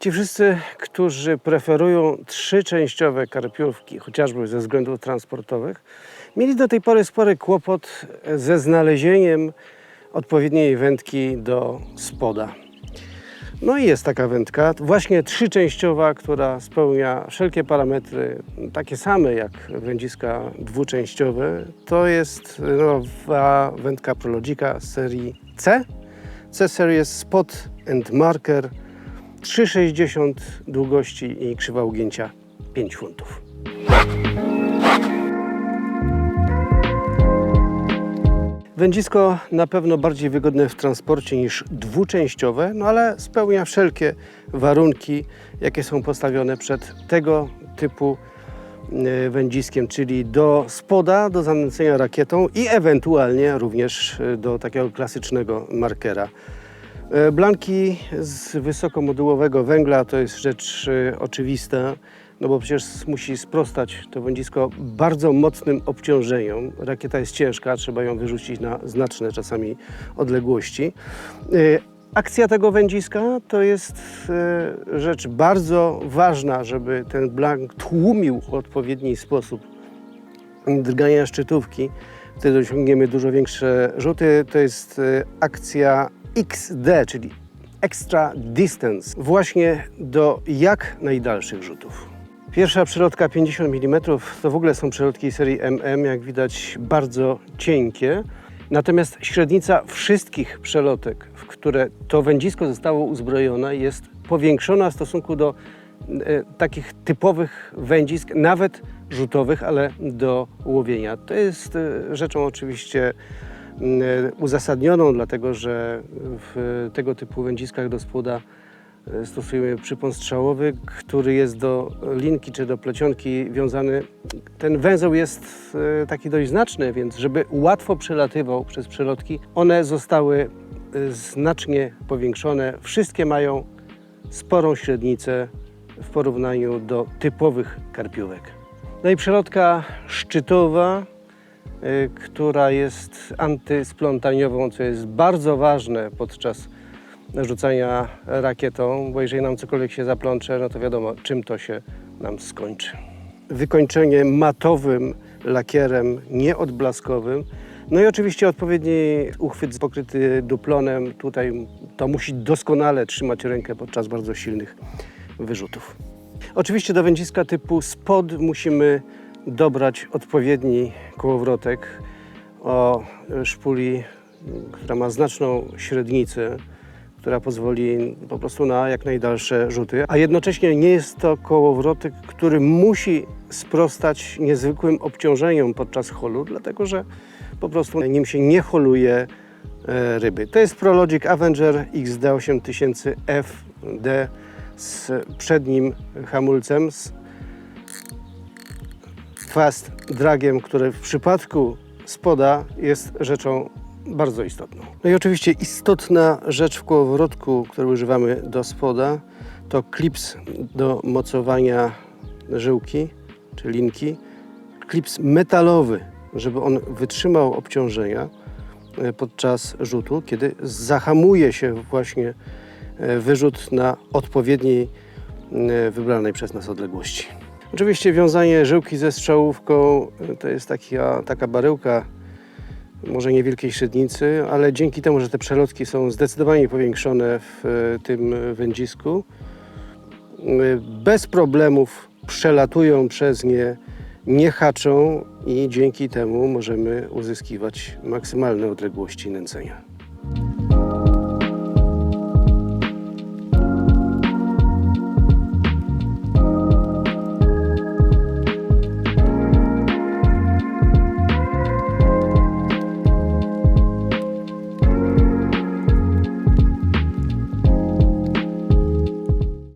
Ci wszyscy, którzy preferują trzyczęściowe karpiówki, chociażby ze względów transportowych, mieli do tej pory spory kłopot ze znalezieniem odpowiedniej wędki do spoda. No i jest taka wędka, właśnie trzyczęściowa, która spełnia wszelkie parametry, takie same jak wędziska dwuczęściowe. To jest nowa wędka Prologica z serii C. C Series Spot and Marker 3,60 długości i krzywa ugięcia 5 funtów. Wędzisko na pewno bardziej wygodne w transporcie niż dwuczęściowe, no ale spełnia wszelkie warunki, jakie są postawione przed tego typu e, wędziskiem, czyli do spoda, do zanęcenia rakietą i ewentualnie również e, do takiego klasycznego markera. E, Blanki z wysokomodułowego węgla to jest rzecz e, oczywista, no bo przecież musi sprostać to wędzisko bardzo mocnym obciążeniom. Rakieta jest ciężka, trzeba ją wyrzucić na znaczne czasami odległości. E, Akcja tego wędziska to jest rzecz bardzo ważna, żeby ten blank tłumił w odpowiedni sposób drgania szczytówki. Wtedy osiągniemy dużo większe rzuty. To jest akcja XD, czyli Extra Distance, właśnie do jak najdalszych rzutów. Pierwsza przelotka 50 mm to w ogóle są przelotki serii MM, jak widać bardzo cienkie. Natomiast średnica wszystkich przelotek, w które to wędzisko zostało uzbrojone, jest powiększona w stosunku do e, takich typowych wędzisk, nawet rzutowych, ale do łowienia. To jest e, rzeczą oczywiście uzasadnioną, dlatego że w tego typu wędziskach do spłoda e, stosujemy przypon strzałowy, który jest do linki czy do plecionki wiązany. Ten węzeł jest e, taki dość znaczny, więc żeby łatwo przelatywał przez przelotki, one zostały e, znacznie powiększone. Wszystkie mają sporą średnicę w porównaniu do typowych karpiówek. No i przelotka szczytowa, która jest antysplątaniową, co jest bardzo ważne podczas rzucania rakietą, bo jeżeli nam cokolwiek się zaplącze, no to wiadomo, czym to się nam skończy. Wykończenie matowym lakierem, nieodblaskowym. No i oczywiście odpowiedni uchwyt pokryty duplonem. Tutaj to musi doskonale trzymać rękę podczas bardzo silnych wyrzutów. Oczywiście do wędziska typu spod musimy dobrać odpowiedni kołowrotek o szpuli, która ma znaczną średnicę, która pozwoli po prostu na jak najdalsze rzuty. A jednocześnie nie jest to kołowrotek, który musi sprostać niezwykłym obciążeniom podczas holu, dlatego że po prostu nim się nie holuje e, ryby. To jest Prologic Avenger XD8000 FD z przednim hamulcem, z fast dragiem, który w przypadku spoda jest rzeczą bardzo istotną. No i oczywiście istotna rzecz w kołowrotku, który używamy do spoda, to klips do mocowania żyłki czy linki. Klips metalowy, żeby on wytrzymał obciążenia e, podczas rzutu, kiedy zahamuje się właśnie e, wyrzut na odpowiedniej e, wybranej przez nas odległości. Oczywiście wiązanie żyłki ze strzałówką e, to jest taka, taka baryłka może niewielkiej średnicy, ale dzięki temu, że te przelotki są zdecydowanie powiększone w e, tym wędzisku, e, bez problemów przelatują przez nie, nie haczą i dzięki temu możemy uzyskiwać maksymalne odległości nęcenia.